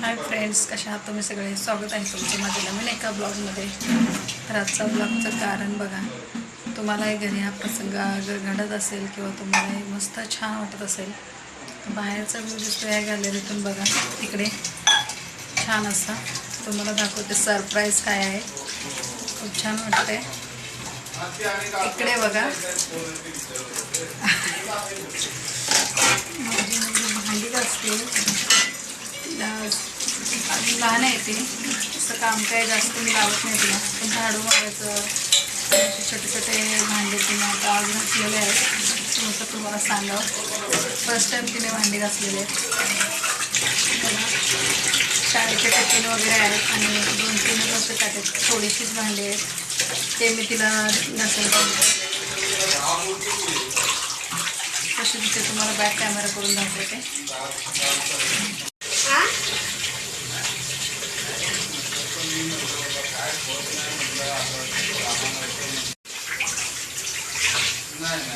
Hi friends कशा आहात तुम्ही सगळे? स्वागत आहे तुमचं माझ्या नवीन एका ब्लॉगमध्ये तर आजचा ब्लॉगचं कारण बघा तुम्हालाही घरी हा प्रसंग जर घडत असेल किंवा तुम्हालाही मस्त छान वाटत असेल बाहेरचा व्ह्यू दिसतो या गॅलरीतून बघा तिकडे छान असा. तुम्हाला दाखवते सरप्राईज काय आहे. खूप छान वाटतंय. इकडे बघा. माझी मुलगी म्हणजे भांडी घासते. लहान आहे ती. असं काम काय जास्त मी लावत नाही तिला. पण झाडू मारायचं छोटे छोटे भांडे तिने आता आज घासलेले आहेत. तुमचं तुम्हाला सांगावं. फर्स्ट टाईम तिने भांडी घासलेले आहेत. शाळेचे टिफिन वगैरे आहेत आणि दोन तीन असे टाकत थोडीशीच भांडी आहेत. ते मी तिला घासायला पाहिजे कशी तिथे तुम्हाला बॅक कॅमेरा करून दाखवते.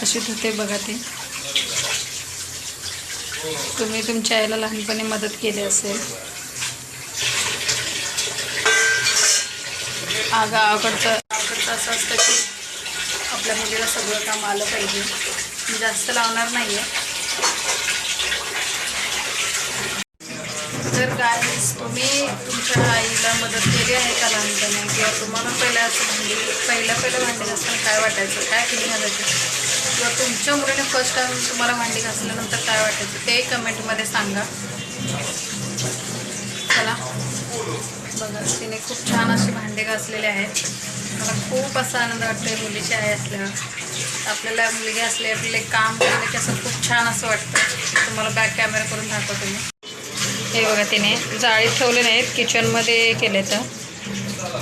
अशी धुते बघा ते. तुम्ही तुमच्या आईला लहानपणी मदत केली असेल. गावाकडचं गावाकडचं असं असतं की आपल्या मुलीला सगळं काम आलं पाहिजे. मी जास्त लावणार नाही आहे तर गाईस तुम्ही तुमच्या आईला मदत केली आहे का लहानपणी? किंवा तुम्हाला पहिल्या असं म्हणजे भांडी पहिल्या पहिलं भांडी घासताना काय वाटायचं? काय फिलिंग घालायचं किंवा तुमच्या मुलीने फर्स्ट टाइम तुम्हाला भांडी घासल्यानंतर काय वाटायचं? ते कमेंटमध्ये सांगा. चला. बघा तिने खूप छान असे भांडे घासलेले आहेत. मला खूप असा आनंद वाटतोय मुलीची आई असल्यावर. आपल्याला मुलगी असली आपल्याला काम केलं की असं खूप छान असं वाटतं तुम्हाला बॅक कॅमेरा करून दाखवतो मी. हे बघा तिने जाळीत ठेवले नाहीत किचनमध्ये केले तर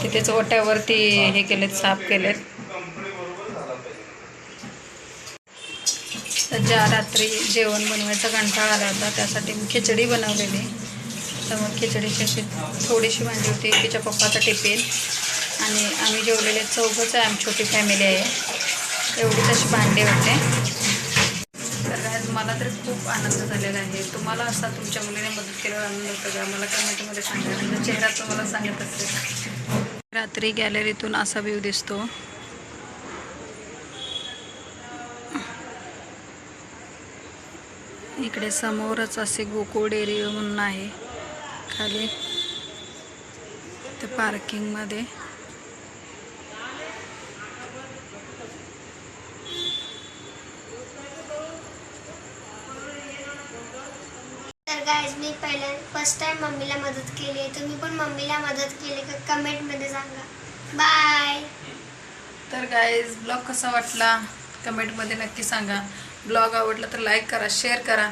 तिथेच ओट्यावरती हे केलेत साफ केलेत. तर ज्या रात्री जेवण बनवायचा कंटाळा आला होता त्यासाठी मी खिचडी बनवलेली. तर मग खिचडीची अशी थोडीशी भांडी होती तिच्या पप्पाचा टिफिन. आणि आम्ही जेवलेले चौघंच आहे आमची छोटी फॅमिली आहे. एवढीच अशी भांडे होते. मला तर खूप आनंद झालेला आहे. तुम्हाला असा तुमच्या मुलीने मदत केल्यावर आनंद होतो का? मला कमेंटमध्ये सांगा. म्हणजे चेहरा तुम्हाला सांगत असेल. रात्री गॅलरीतून असा व्ह्यू दिसतो. इकडे समोरच असे गोकुळ डेअरी म्हणून आहे. खाली. ते पार्किंगमध्ये तर गाईज मी पहिल्या फर्स्ट टाइम मम्मीला मदत केली आहे. तुम्ही पण मम्मीला मदत केली का? कमेंटमध्ये सांगा. बाय तर गाईज ब्लॉग कसा वाटला? कमेंटमध्ये नक्की सांगा. ब्लॉग आवडला तर लाईक करा शेअर करा.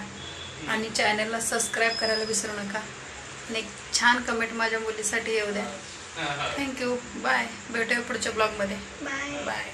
आणि चॅनलला सबस्क्राईब करायला विसरू नका. आणि एक छान कमेंट माझ्या मुलीसाठी येऊ द्या. थँक्यू बाय भेटूया पुढच्या ब्लॉगमध्ये बाय बाय